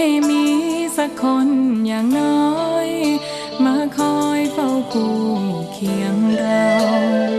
ให้มีสักคนอย่างน้อย มาคอยเฝ้าคู่เคียงเรา